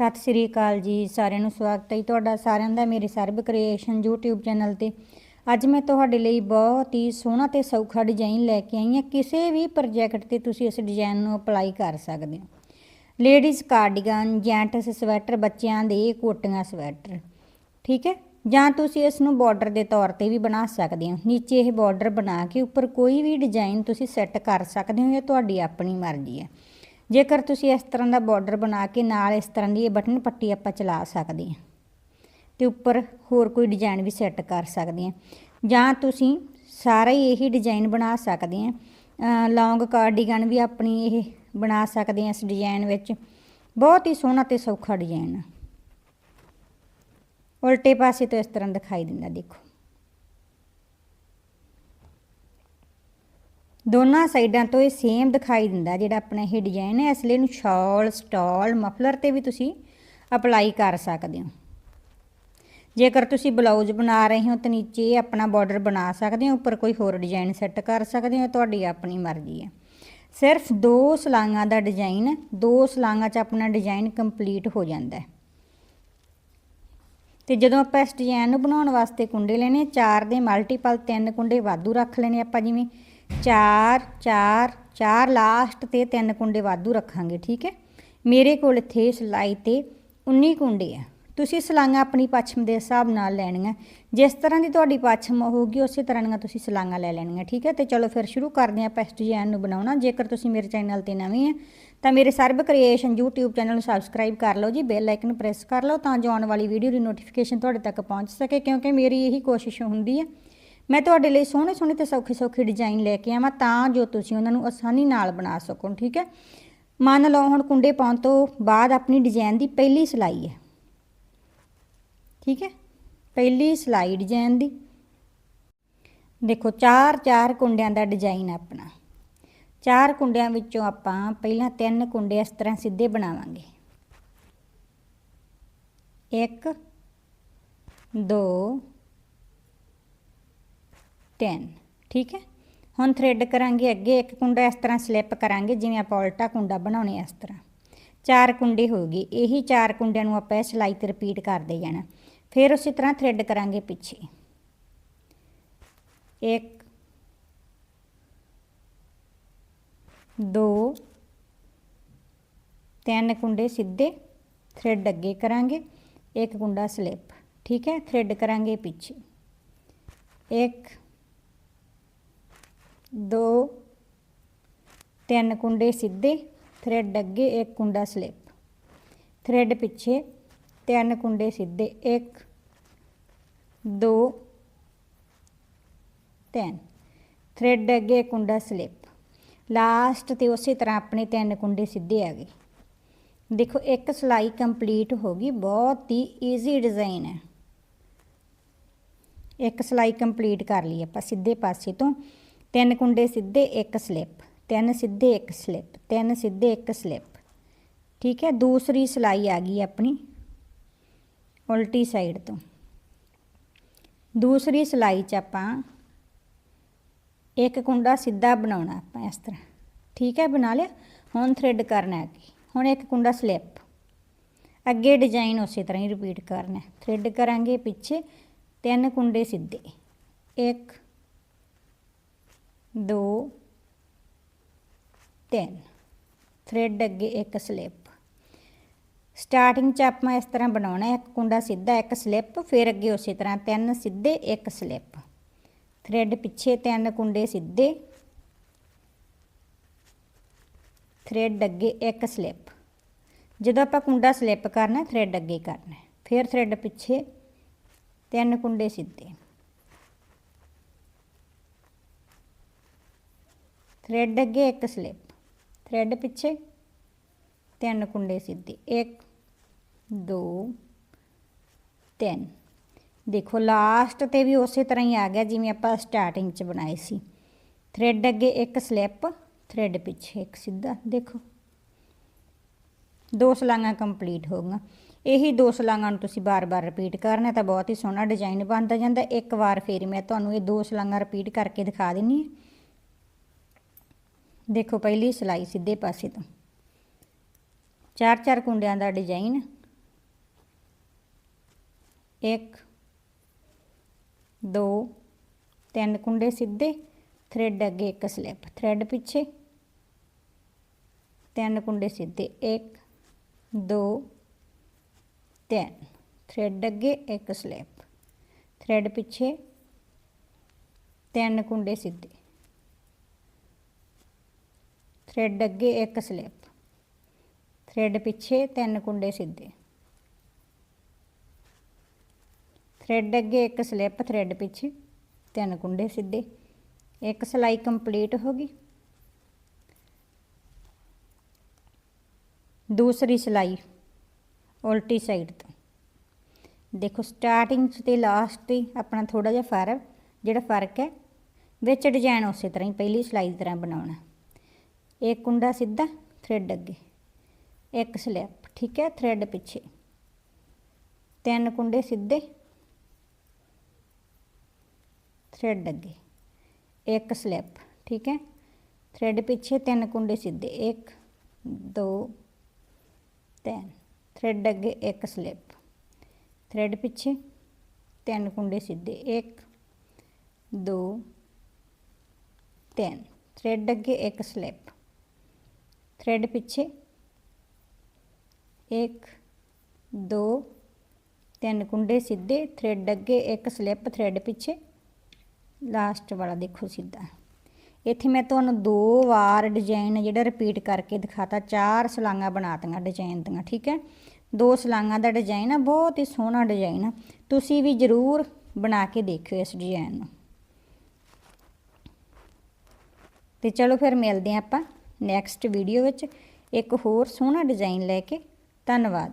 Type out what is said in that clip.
ਸਤਿ ਸ੍ਰੀ ਅਕਾਲ ਜੀ, ਸਾਰਿਆਂ ਨੂੰ ਸਵਾਗਤ ਹੈ ਤੁਹਾਡਾ ਸਾਰਿਆਂ ਦਾ ਮੇਰੇ ਸਰਬ ਕ੍ਰੀਏਸ਼ਨ YouTube ਚੈਨਲ ਤੇ। ਅੱਜ ਮੈਂ ਤੁਹਾਡੇ ਲਈ ਬਹੁਤ ਹੀ ਸੋਹਣਾ ਤੇ ਸੌਖਾ ਡਿਜ਼ਾਈਨ ਲੈ ਕੇ ਆਈ ਹਾਂ। ਕਿਸੇ ਵੀ ਪ੍ਰੋਜੈਕਟ ਤੇ ਤੁਸੀਂ ਇਸ ਡਿਜ਼ਾਈਨ ਨੂੰ ਅਪਲਾਈ ਕਰ ਸਕਦੇ ਹੋ। ਲੇਡੀਜ਼ ਕਾਰਡੀਗਨ ਜੈਂਟਸ ਸਵੈਟਰ ਬੱਚਿਆਂ ਦੇ ਕੋਟੀਆਂ ਸਵੈਟਰ ਠੀਕ ਹੈ? ਜਾਂ ਤੁਸੀਂ ਇਸ ਨੂੰ ਬਾਰਡਰ ਦੇ ਤੌਰ ਤੇ ਵੀ ਬਣਾ ਸਕਦੇ ਹੋ। ਨੀਚੇ ਇਹ ਬਾਰਡਰ ਬਣਾ ਕੇ ਉੱਪਰ ਕੋਈ ਵੀ ਡਿਜ਼ਾਈਨ ਤੁਸੀਂ ਸੈੱਟ ਕਰ ਸਕਦੇ ਹੋ ਇਹ ਤੁਹਾਡੀ ਆਪਣੀ ਮਰਜ਼ੀ ਹੈ। ਜੇਕਰ ਤੁਸੀਂ ਇਸ ਤਰ੍ਹਾਂ ਦਾ ਬਾਰਡਰ ਬਣਾ ਕੇ ਨਾਲ ਇਸ ਤਰ੍ਹਾਂ ਦੀ ਇਹ ਬਟਨ ਪੱਟੀ ਆਪਾਂ ਚਲਾ ਸਕਦੇ ਹਾਂ। ਤੇ ਉੱਪਰ ਹੋਰ ਕੋਈ ਡਿਜ਼ਾਈਨ ਵੀ ਸੈੱਟ ਕਰ ਸਕਦੇ ਹਾਂ। ਜਾਂ ਤੁਸੀਂ ਸਾਰਾ ਹੀ ਇਹੀ ਡਿਜ਼ਾਈਨ ਬਣਾ ਸਕਦੇ ਆ ਲੌਂਗ ਕਾਰਡੀਗਨ ਵੀ ਆਪਣੀ ਇਹ ਬਣਾ ਸਕਦੇ ਆ ਇਸ ਡਿਜ਼ਾਈਨ ਵਿੱਚ। ਬਹੁਤ ਹੀ ਸੋਹਣਾ ਤੇ ਸੌਖਾ ਡਿਜ਼ਾਈਨ ਉਲਟੇ ਪਾਸੇ ਤੋਂ ਇਸ ਤਰ੍ਹਾਂ ਦਿਖਾਈ ਦਿੰਦਾ ਦੇਖੋ। ਦੋਨਾਂ ਸਾਈਡਾਂ ਤੋਂ ਇਹ ਸੇਮ ਦਿਖਾਈ ਦਿੰਦਾ ਜਿਹੜਾ ਆਪਣਾ ਇਹ ਡਿਜ਼ਾਈਨ ਹੈ। ਇਸ ਲਈ ਇਹਨੂੰ ਸ਼ਾਲ ਸਟਾਲ ਮਫਲਰ ਤੇ ਵੀ ਤੁਸੀਂ ਅਪਲਾਈ ਕਰ ਸਕਦੇ ਹੋ। ਜੇਕਰ ਤੁਸੀਂ ਬਲਾਊਜ਼ ਬਣਾ ਰਹੇ ਹੋ ਤਾਂ ਨੀਚੇ ਆਪਣਾ ਬਾਰਡਰ ਬਣਾ ਸਕਦੇ ਹੋ, ਉੱਪਰ ਕੋਈ ਹੋਰ ਡਿਜ਼ਾਈਨ ਸੈੱਟ ਕਰ ਸਕਦੇ ਹੋ, ਤੁਹਾਡੀ ਆਪਣੀ ਮਰਜ਼ੀ ਹੈ। ਸਿਰਫ ਦੋ ਸਲਾਂਗਾਂ ਦਾ ਡਿਜ਼ਾਈਨ ਦੋ ਸਲਾਂਗਾਂ 'ਚ ਆਪਣਾ ਡਿਜ਼ਾਈਨ ਕੰਪਲੀਟ ਹੋ ਜਾਂਦਾ ਹੈ। ਤੇ ਜਦੋਂ ਆਪਾਂ ਇਸ ਡਿਜ਼ਾਈਨ ਨੂੰ ਬਣਾਉਣ ਵਾਸਤੇ ਕੁੰਡੇ ਲੈਣੇ, ਚਾਰ ਦੇ ਮਲਟੀਪਲ ਤਿੰਨ ਕੁੰਡੇ ਵਾਧੂ ਰੱਖ ਲੈਣੇ ਆਪਾਂ ਜਿਵੇਂ ਚਾਰ ਚਾਰ ਚਾਰ ਲਾਸਟ ਤੇ ਤਿੰਨ ਕੁੰਡੇ ਵਾਧੂ ਰੱਖਾਂਗੇ, ਠੀਕ ਹੈ? ਮੇਰੇ ਕੋਲ ਇੱਥੇ ਸਿਲਾਈ ਤੇ 19 ਕੁੰਡੇ ਆ। ਤੁਸੀਂ ਸਲਾਈਆਂ ਆਪਣੀ ਪੱਛਮ ਦੇ ਹਿਸਾਬ ਨਾਲ ਲੈਣੀਆਂ। ਜਿਸ ਤਰ੍ਹਾਂ ਦੀ ਤੁਹਾਡੀ ਪੱਛਮ ਹੋਊਗੀ, ਉਸੇ ਤਰ੍ਹਾਂ ਦੀਆਂ ਤੁਸੀਂ ਸਲਾਈਆਂ ਲੈ ਲੈਣੀਆਂ, ਠੀਕ ਹੈ? ਤੇ ਚਲੋ ਫਿਰ ਸ਼ੁਰੂ ਕਰਦੇ ਹਾਂ ਆਪਾਂ ਇਸ ਡਿਜ਼ਾਈਨ ਨੂੰ ਬਣਾਉਣਾ। ਜੇਕਰ ਤੁਸੀਂ ਮੇਰੇ ਚੈਨਲ ਤੇ ਨਵੇਂ ਆ, ਤਾਂ ਮੇਰੇ ਸਰਬ ਕ੍ਰੀਏਸ਼ਨ YouTube ਚੈਨਲ ਨੂੰ ਸਬਸਕ੍ਰਾਈਬ ਕਰ ਲਓ ਜੀ ਬੈਲ ਆਈਕਨ ਪ੍ਰੈਸ ਕਰ ਲਓ, ਤਾਂ ਜੋ ਆਉਣ ਵਾਲੀ ਵੀਡੀਓ ਦੀ ਨੋਟੀਫਿਕੇਸ਼ਨ ਤੁਹਾਡੇ ਤੱਕ ਪਹੁੰਚ ਸਕੇ, ਕਿਉਂਕਿ ਮੇਰੀ ਇਹੀ ਕੋਸ਼ਿਸ਼ ਹੁੰਦੀ ਹੈ ਮੈਂ ਤੁਹਾਡੇ ਲਈ ਸੋਹਣੇ ਸੋਹਣੇ ਤੇ ਸੌਖੇ ਸੌਖੇ ਡਿਜ਼ਾਈਨ ਲੈ ਕੇ ਆਵਾਂ ਤਾਂ ਜੋ ਤੁਸੀਂ ਉਹਨਾਂ ਨੂੰ ਆਸਾਨੀ ਨਾਲ ਬਣਾ ਸਕੋ, ਠੀਕ ਹੈ? ਮੰਨ ਲਓ ਹੁਣ ਕੁੰਡੇ ਪਾਉਣ ਤੋਂ ਬਾਅਦ ਆਪਣੀ ਡਿਜ਼ਾਈਨ ਦੀ ਪਹਿਲੀ ਸਿਲਾਈ ਹੈ। ਠੀਕ ਹੈ? ਪਹਿਲੀ ਸਿਲਾਈ ਡਿਜ਼ਾਈਨ ਦੀ। ਦੇਖੋ, ਚਾਰ ਚਾਰ ਕੁੰਡਿਆਂ ਦਾ ਡਿਜ਼ਾਈਨ ਆਪਣਾ। ਚਾਰ ਕੁੰਡਿਆਂ ਵਿੱਚੋਂ ਆਪਾਂ ਪਹਿਲਾਂ ਤਿੰਨ ਕੁੰਡੇ ਇਸ ਤਰ੍ਹਾਂ ਸਿੱਧੇ ਬਣਾਵਾਂਗੇ। ਇੱਕ, ਦੋ ਤਿੰਨ ਠੀਕ ਹੈ? ਹੁਣ ਥ੍ਰੈਡ ਕਰਾਂਗੇ ਅੱਗੇ, ਇੱਕ ਕੁੰਡਾ ਇਸ ਤਰ੍ਹਾਂ ਸਲਿੱਪ ਕਰਾਂਗੇ, ਜਿਵੇਂ ਆਪਾਂ ਉਲਟਾ ਕੁੰਡਾ ਬਣਾਉਣੇ ਇਸ ਤਰ੍ਹਾਂ। ਚਾਰ ਕੁੰਡੇ ਹੋ ਗਏ, ਇਹੀ ਚਾਰ ਕੁੰਡਿਆਂ ਨੂੰ ਆਪਾਂ ਸਿਲਾਈ ਤੇ ਰਿਪੀਟ ਕਰਦੇ ਜਾਣਾ। ਫਿਰ ਉਸੇ ਤਰ੍ਹਾਂ ਥ੍ਰੈਡ ਕਰਾਂਗੇ ਪਿੱਛੇ। ਇੱਕ, ਦੋ, ਤਿੰਨ ਕੁੰਡੇ ਸਿੱਧੇ ਥ੍ਰੈਡ ਅੱਗੇ ਕਰਾਂਗੇ, ਇੱਕ ਕੁੰਡਾ ਸਲਿੱਪ ਠੀਕ ਹੈ? ਥ੍ਰੈਡ ਕਰਾਂਗੇ ਪਿੱਛੇ। ਇੱਕ ਦੋ, ਤਿੰਨ ਕੁੰਡੇ ਸਿੱਧੇ ਥ੍ਰੈਡ ਅੱਗੇ ਇੱਕ ਕੁੰਡਾ ਸਲਿੱਪ ਥ੍ਰੈਡ ਪਿੱਛੇ ਤਿੰਨ ਕੁੰਡੇ ਸਿੱਧੇ, ਇੱਕ, ਦੋ, ਤਿੰਨ। ਥ੍ਰੈਡ ਅੱਗੇ ਕੁੰਡਾ ਸਲਿੱਪ ਲਾਸਟ ਤੇ ਉਸੇ ਤਰ੍ਹਾਂ ਆਪਣੇ ਤਿੰਨ ਕੁੰਡੇ ਸਿੱਧੇ ਆ ਗਏ। ਦੇਖੋ, ਇੱਕ ਸਲਾਈ ਕੰਪਲੀਟ ਹੋ ਗਈ, ਬਹੁਤ ਹੀ ਈਜ਼ੀ ਡਿਜ਼ਾਈਨ ਹੈ। ਇੱਕ ਸਲਾਈ ਕੰਪਲੀਟ ਕਰ ਲਈ ਆਪਾਂ, ਸਿੱਧੇ ਪਾਸੇ ਤੋਂ। ਤਿੰਨ ਕੁੰਡੇ ਸਿੱਧੇ, ਇੱਕ ਸਲਿੱਪ। ਤਿੰਨ ਸਿੱਧੇ, ਇੱਕ ਸਲਿੱਪ। ਤਿੰਨ ਸਿੱਧੇ, ਇੱਕ ਸਲਿੱਪ। ਠੀਕ ਹੈ, ਦੂਸਰੀ ਸਲਾਈ ਆ ਗਈ ਆਪਣੀ ਉਲਟੀ ਸਾਈਡ ਤੋਂ। ਦੂਸਰੀ ਸਲਾਈ 'ਚ ਆਪਾਂ ਇੱਕ ਕੁੰਡਾ ਸਿੱਧਾ ਬਣਾਉਣਾ ਆਪਾਂ ਇਸ ਤਰ੍ਹਾਂ। ਠੀਕ ਹੈ, ਬਣਾ ਲਿਆ? ਹੁਣ ਥ੍ਰੈਡ ਕਰਨਾ ਅੱਗੇ। ਹੁਣ ਇੱਕ ਕੁੰਡਾ ਸਲਿੱਪ। ਅੱਗੇ ਡਿਜ਼ਾਈਨ ਉਸੇ ਤਰ੍ਹਾਂ ਹੀ ਰਿਪੀਟ ਕਰਨਾ ਥ੍ਰੈਡ ਕਰਾਂਗੇ ਪਿੱਛੇ ਤਿੰਨ ਕੁੰਡੇ ਸਿੱਧੇ। ਇੱਕ ਦੋ, ਤਿੰਨ। ਥ੍ਰੈਡ ਅੱਗੇ ਇੱਕ ਸਲਿੱਪ। ਸਟਾਰਟਿੰਗ 'ਚ ਆਪਾਂ ਇਸ ਤਰ੍ਹਾਂ ਬਣਾਉਣਾ, ਇੱਕ ਕੁੰਡਾ ਸਿੱਧਾ, ਇੱਕ ਸਲਿੱਪ, ਫਿਰ ਅੱਗੇ ਉਸੇ ਤਰ੍ਹਾਂ ਤਿੰਨ ਸਿੱਧੇ, ਇੱਕ ਸਲਿੱਪ। ਥ੍ਰੈਡ ਪਿੱਛੇ ਤਿੰਨ ਕੁੰਡੇ ਸਿੱਧੇ। ਥ੍ਰੈਡ ਅੱਗੇ ਇੱਕ ਸਲਿੱਪ। ਜਦੋਂ ਆਪਾਂ ਕੁੰਡਾ ਸਲਿੱਪ ਕਰਨਾ ਥ੍ਰੈਡ ਅੱਗੇ ਕਰਨਾ। ਫਿਰ ਥ੍ਰੈਡ ਪਿੱਛੇ ਤਿੰਨ ਕੁੰਡੇ ਸਿੱਧੇ। ਥ੍ਰੈਡ ਅੱਗੇ ਇੱਕ ਸਲਿੱਪ ਥ੍ਰੈਡ ਪਿੱਛੇ ਤਿੰਨ ਕੁੰਡੇ ਸਿੱਧੇ 1 2 3 ਦੇਖੋ ਲਾਸਟ ਤੇ ਵੀ ਉਸੇ ਤਰ੍ਹਾਂ ਹੀ ਆ ਗਿਆ ਜਿਵੇਂ ਆਪਾਂ ਸਟਾਰਟਿੰਗ 'ਚ ਬਣਾਏ ਸੀ। ਥਰੈਡ ਅੱਗੇ ਇੱਕ ਸਲਿੱਪ ਥ੍ਰੈਡ ਪਿੱਛੇ ਇੱਕ ਸਿੱਧਾ, ਦੇਖੋ। ਦੋ ਸਲਾਈਆਂ ਕੰਪਲੀਟ ਹੋ ਗਈਆਂ। ਇਹੀ ਦੋ ਸਲਾਈਆਂ ਨੂੰ ਤੁਸੀਂ ਬਾਰ-ਬਾਰ ਰਿਪੀਟ ਕਰਨਾ ਤਾਂ ਬਹੁਤ ਹੀ ਸੋਹਣਾ ਡਿਜ਼ਾਈਨ ਬਣਦਾ ਜਾਂਦਾ। ਇੱਕ ਵਾਰ ਫੇਰ ਮੈਂ ਤੁਹਾਨੂੰ ਇਹ ਦੋ ਸਲਾਈਆਂ ਰਿਪੀਟ ਕਰਕੇ ਦਿਖਾ ਦਿੰਨੀ ਹਾਂ। ਦੇਖੋ ਪਹਿਲੀ ਸਿਲਾਈ ਸਿੱਧੇ ਪਾਸੇ ਤੋਂ। ਚਾਰ ਚਾਰ ਕੁੰਡਿਆਂ ਦਾ ਡਿਜ਼ਾਈਨ। ਇੱਕ, ਦੋ, ਤਿੰਨ ਕੁੰਡੇ ਸਿੱਧੇ, ਥ੍ਰੈਡ ਅੱਗੇ ਇੱਕ ਸਲਿੱਪ, ਥ੍ਰੈਡ ਪਿੱਛੇ। ਤਿੰਨ ਕੁੰਡੇ ਸਿੱਧੇ, ਇੱਕ, ਦੋ, ਤਿੰਨ, ਥ੍ਰੈਡ ਅੱਗੇ ਇੱਕ ਸਲਿੱਪ, ਥ੍ਰੈਡ ਪਿੱਛੇ। ਤਿੰਨ ਕੁੰਡੇ ਸਿੱਧੇ। ਥ੍ਰੈਡ ਅੱਗੇ ਇੱਕ ਸਲਿੱਪ, ਥ੍ਰੈਡ ਪਿੱਛੇ ਤਿੰਨ ਕੁੰਡੇ ਸਿੱਧੇ। ਥ੍ਰੈਡ ਅੱਗੇ ਇੱਕ ਸਲਿੱਪ, ਥ੍ਰੈਡ ਪਿੱਛੇ ਤਿੰਨ ਕੁੰਡੇ ਸਿੱਧੇ। ਇੱਕ ਸਲਾਈ ਕੰਪਲੀਟ ਹੋ ਗਈ। ਦੂਸਰੀ ਸਲਾਈ ਉਲਟੀ ਸਾਈਡ ਤੋਂ। ਦੇਖੋ, ਸਟਾਰਟਿੰਗ 'ਚ ਤੇ ਲਾਸਟ ਤੇ ਆਪਣਾ ਥੋੜਾ ਜਿਹਾ ਫ਼ਰਕ, ਜਿਹੜਾ ਫ਼ਰਕ ਹੈ, ਵਿੱਚ ਡਿਜ਼ਾਈਨ ਉਸੇ ਤਰ੍ਹਾਂ ਹੀ ਪਹਿਲੀ ਸਲਾਈ ਦੀ ਤਰ੍ਹਾਂ ਬਣਾਉਣਾ। ਇੱਕ ਕੁੰਡਾ ਸਿੱਧਾ ਥ੍ਰੈਡ ਅੱਗੇ ਇੱਕ ਸਲੈਪ ਠੀਕ ਹੈ ਥ੍ਰੈਡ ਪਿੱਛੇ ਤਿੰਨ ਕੁੰਡੇ ਸਿੱਧੇ ਥ੍ਰੈਡ ਅੱਗੇ ਇੱਕ ਸਲੈਪ ਠੀਕ ਹੈ ਥ੍ਰੈਡ ਪਿੱਛੇ ਤਿੰਨ ਕੁੰਡੇ ਸਿੱਧੇ ਇੱਕ ਦੋ ਤਿੰਨ ਥ੍ਰੈਡ ਅੱਗੇ ਇੱਕ ਸਲੈਪ ਥ੍ਰੈਡ ਪਿੱਛੇ ਤਿੰਨ ਕੁੰਡੇ ਸਿੱਧੇ ਇੱਕ ਦੋ ਤਿੰਨ ਥ੍ਰੈਡ ਅੱਗੇ ਇੱਕ ਸਲੈਪ ਥ੍ਰੈਡ ਪਿੱਛੇ। ਇੱਕ, ਦੋ, ਤਿੰਨ ਕੁੰਡੇ ਸਿੱਧੇ, ਥ੍ਰੈਡ ਅੱਗੇ, ਇੱਕ ਸਲਿੱਪ ਥ੍ਰੈਡ ਪਿੱਛੇ। ਲਾਸਟ ਵਾਲਾ ਦੇਖੋ ਸਿੱਧਾ। ਇੱਥੇ ਮੈਂ ਤੁਹਾਨੂੰ ਦੋ ਵਾਰ ਡਿਜ਼ਾਈਨ ਜਿਹੜਾ ਰਿਪੀਟ ਕਰਕੇ ਦਿਖਾਤਾ, ਚਾਰ ਸਲਾਂਗਾ ਬਣਾਤੀਆਂ ਡਿਜ਼ਾਈਨ ਦੀਆਂ, ਠੀਕ ਹੈ? ਦੋ ਸਲਾਂਗਾ ਦਾ ਡਿਜ਼ਾਈਨ ਆ, ਬਹੁਤ ਹੀ ਸੋਹਣਾ ਡਿਜ਼ਾਈਨ ਆ। ਤੁਸੀਂ ਵੀ ਜ਼ਰੂਰ ਬਣਾ ਕੇ ਦੇਖਿਓ ਇਸ ਡਿਜ਼ਾਈਨ ਨੂੰ। ਤੇ ਚਲੋ ਫਿਰ ਮਿਲਦੇ ਹਾਂ ਆਪਾਂ। ਨੈਕਸਟ ਵੀਡੀਓ ਵਿੱਚ ਇੱਕ ਹੋਰ ਸੋਹਣਾ ਡਿਜ਼ਾਈਨ ਲੈ ਕੇ ਧੰਨਵਾਦ।